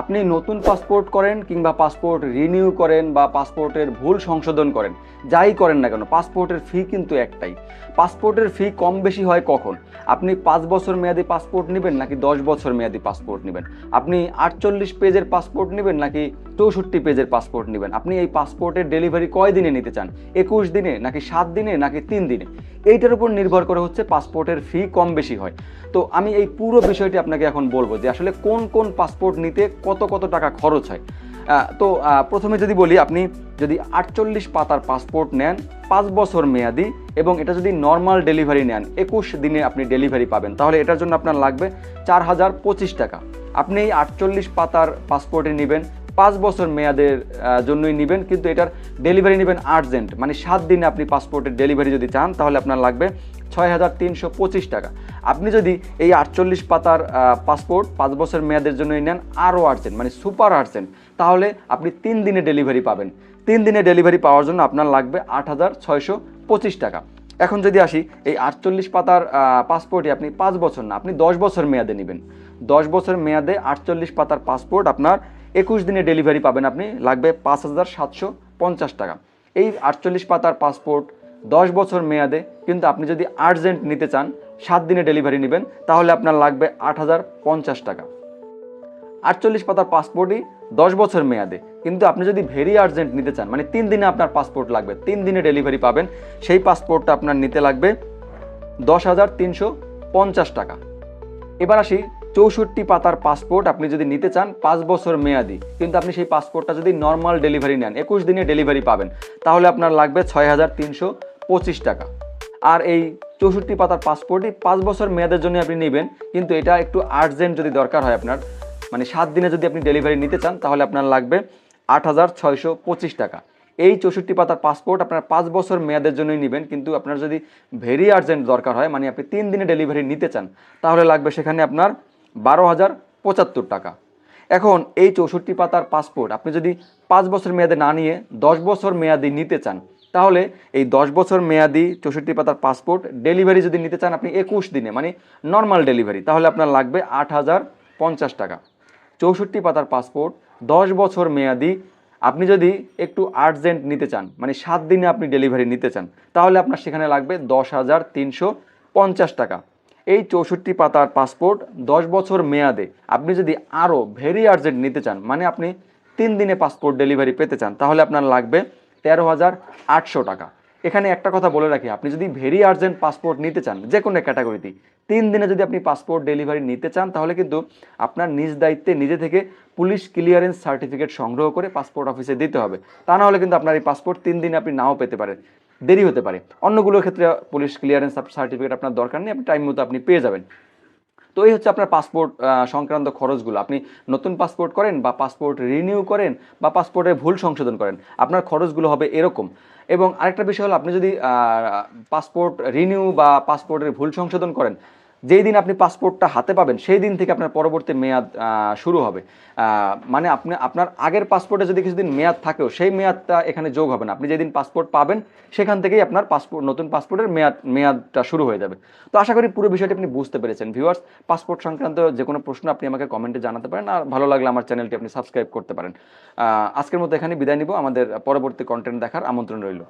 আপনি নতুন পাসপোর্ট করেন কিংবা পাসপোর্ট রিনিউ করেন বা পাসপোর্টের ভুল সংশোধন করেন, যাই করেন না কেন পাসপোর্টের ফি কিন্তু একটাই। পাসপোর্টের ফি কম বেশি হয় কখন? আপনি পাঁচ বছর মেয়াদি পাসপোর্ট নেবেন নাকি দশ বছর মেয়াদি পাসপোর্ট নেবেন? আপনি আটচল্লিশ পেজের পাসপোর্ট নেবেন নাকি চৌষট্টি পেজের পাসপোর্ট নেবেন? আপনি এই পাসপোর্টের ডেলিভারি কয় দিনে নিতে চান? একুশ দিনে নাকি সাত দিনে নাকি তিন দিনে? এইটার উপর নির্ভর করে হচ্ছে পাসপোর্টের ফি কম বেশি হয়। তো আমি এই পুরো বিষয়টি আপনাকে এখন বলব যে আসলে কোন কোন পাসপোর্ট নিতে কত কত টাকা খরচ হয়। তো প্রথমে যদি বলি, আপনি যদি আটচল্লিশ পাতার পাসপোর্ট নেন, পাঁচ বছর মেয়াদি এবং এটা যদি নর্মাল ডেলিভারি নেন, একুশ দিনে আপনি ডেলিভারি পাবেন। তাহলে এটার জন্য আপনার লাগবে চার হাজার পঁচিশ টাকা। আপনি এই আটচল্লিশ পাতার পাসপোর্টে নেবেন, পাঁচ বছর মেয়াদের জন্যই নেবেন, কিন্তু এটার ডেলিভারি নেবেন আর্জেন্ট মানে সাত দিনে আপনি পাসপোর্টের ডেলিভারি যদি চান, তাহলে আপনার লাগবে ছয় হাজার তিনশো পঁচিশ টাকা। আপনি যদি এই আটচল্লিশ পাতার পাসপোর্ট পাঁচ বছর মেয়াদের জন্যই নেন, আরও আর্জেন্ট মানে সুপার আর্জেন্ট তাহলে আপনি তিন দিনে ডেলিভারি পাবেন। তিন দিনে ডেলিভারি পাওয়ার জন্য আপনার লাগবে আট হাজার ছয়শো পঁচিশ টাকা। এখন যদি আসি, এই আটচল্লিশ পাতার পাসপোর্টই আপনি পাঁচ বছর না, আপনি দশ বছর মেয়াদে নেবেন। দশ বছর মেয়াদে আটচল্লিশ পাতার পাসপোর্ট আপনার একুশ দিনে ডেলিভারি পাবেন আপনি, লাগবে পাঁচ হাজার সাতশো পঞ্চাশ টাকা। এই আটচল্লিশ পাতার পাসপোর্ট দশ বছর মেয়াদে কিন্তু আপনি যদি আর্জেন্ট নিতে চান, সাত দিনে ডেলিভারি নেবেন, তাহলে আপনার লাগবে আট হাজার পঞ্চাশ টাকা। আটচল্লিশ পাতার পাসপোর্টই দশ বছর মেয়াদে। কিন্তু আপনি যদি ভেরি আর্জেন্ট নিতে চান মানে তিন দিনে আপনার পাসপোর্ট লাগবে, তিন দিনে ডেলিভারি পাবেন, সেই পাসপোর্টটা আপনার নিতে লাগবে দশ হাজার তিনশো পঞ্চাশ টাকা। এবার আসি চৌষট্টি পাতার পাসপোর্ট আপনি যদি নিতে চান, পাঁচ বছর মেয়াদি। কিন্তু আপনি সেই পাসপোর্টটা যদি নর্মাল ডেলিভারি নেন, একুশ দিনে ডেলিভারি পাবেন, তাহলে আপনার লাগবে ছয় হাজার তিনশো পঁচিশ টাকা। আর এই চৌষট্টি পাতার পাসপোর্টই পাঁচ বছর মেয়াদের জন্য আপনি নেবেন, কিন্তু এটা একটু আর্জেন্ট যদি দরকার হয় আপনার মানে সাত দিনে যদি আপনি ডেলিভারি নিতে চান, তাহলে আপনার লাগবে আট হাজার ছয়শো পঁচিশ টাকা। এই চৌষট্টি পাতার পাসপোর্ট আপনার পাঁচ বছর মেয়াদের জন্যই নেবেন, কিন্তু আপনার যদি ভেরি আর্জেন্ট দরকার হয় মানে আপনি তিন দিনে ডেলিভারি নিতে চান, তাহলে লাগবে সেখানে আপনার বারো হাজার পঁচাত্তর টাকা। এখন এই চৌষট্টি পাতার পাসপোর্ট আপনি যদি পাঁচ বছর মেয়াদে না নিয়ে দশ বছর মেয়াদি নিতে চান তাহলে এই দশ বছর মেয়াদি চৌষট্টি পাতার পাসপোর্ট ডেলিভারি যদি নিতে চান আপনি একুশ দিনে মানে নর্মাল ডেলিভারি তাহলে আপনার লাগবে আট হাজার পঞ্চাশ টাকা। চৌষট্টি পাতার পাসপোর্ট, দশ বছর মেয়াদি, আপনি যদি একটু আর্জেন্ট নিতে চান মানে সাত দিনে আপনি ডেলিভারি নিতে চান, তাহলে আপনার সেখানে লাগবে দশ হাজার তিনশো পঞ্চাশ টাকা। এই চৌষট্টি পাতার পাসপোর্ট দশ বছর মেয়াদে, আপনি যদি আরও ভেরি আর্জেন্ট নিতে চান মানে আপনি তিন দিনে পাসপোর্ট ডেলিভারি পেতে চান, তাহলে আপনার লাগবে তেরো হাজার আটশো টাকা। এখানে একটা কথা বলে রাখি, আপনি যদি ভেরি আর্জেন্ট পাসপোর্ট নিতে চান, যে কোনো ক্যাটাগরিতে তিন দিনে যদি আপনি পাসপোর্ট ডেলিভারি নিতে চান, তাহলে কিন্তু আপনার নিজ দায়িত্বে নিজে থেকে পুলিশ ক্লিয়ারেন্স সার্টিফিকেট সংগ্রহ করে পাসপোর্ট অফিসে দিতে হবে। তা না হলে কিন্তু আপনার এই পাসপোর্ট তিন দিনে আপনি নাও পেতে পারেন। দেরি হতে পারে। অন্যগুলোর ক্ষেত্রে পুলিশ ক্লিয়ারেন্স সার্টিফিকেট আপনার দরকার নেই, আপনি টাইম মতো আপনি পেয়ে যাবেন। তো এই হচ্ছে আপনার পাসপোর্ট সংক্রান্ত খরচগুলো। আপনি নতুন পাসপোর্ট করেন বা পাসপোর্ট রিনিউ করেন বা পাসপোর্টের ভুল সংশোধন করেন, আপনার খরচগুলো হবে এরকম। এবং আরেকটা বিষয় হলো, আপনি যদি পাসপোর্ট রিনিউ বা পাসপোর্টের ভুল সংশোধন করেন যেই দিন আপনি পাসপোর্টটা হাতে পাবেন, সেই দিন থেকে আপনার পরবর্তী মেয়াদ শুরু হবে। মানে আপনি, আপনার আগের পাসপোর্টে যদি কিছুদিন মেয়াদ থাকেও, সেই মেয়াদটা এখানে যোগ হবে না। আপনি যেদিন পাসপোর্ট পাবেন, সেখান থেকেই আপনার পাসপোর্ট নতুন পাসপোর্টের মেয়াদ, মেয়াদটা শুরু হয়ে যাবে। তো আশা করি পুরো বিষয়টি আপনি বুঝতে পেরেছেন ভিউয়ার্স পাসপোর্ট সংক্রান্ত যে কোনো প্রশ্ন আপনি আমাকে কমেন্টে জানাতে পারেন, আর ভালো লাগলে আমার চ্যানেলটি আপনি সাবস্ক্রাইব করতে পারেন। আজকের মতো এখানে বিদায় নিব। আমাদের পরবর্তী কন্টেন্ট দেখার আমন্ত্রণ রইল।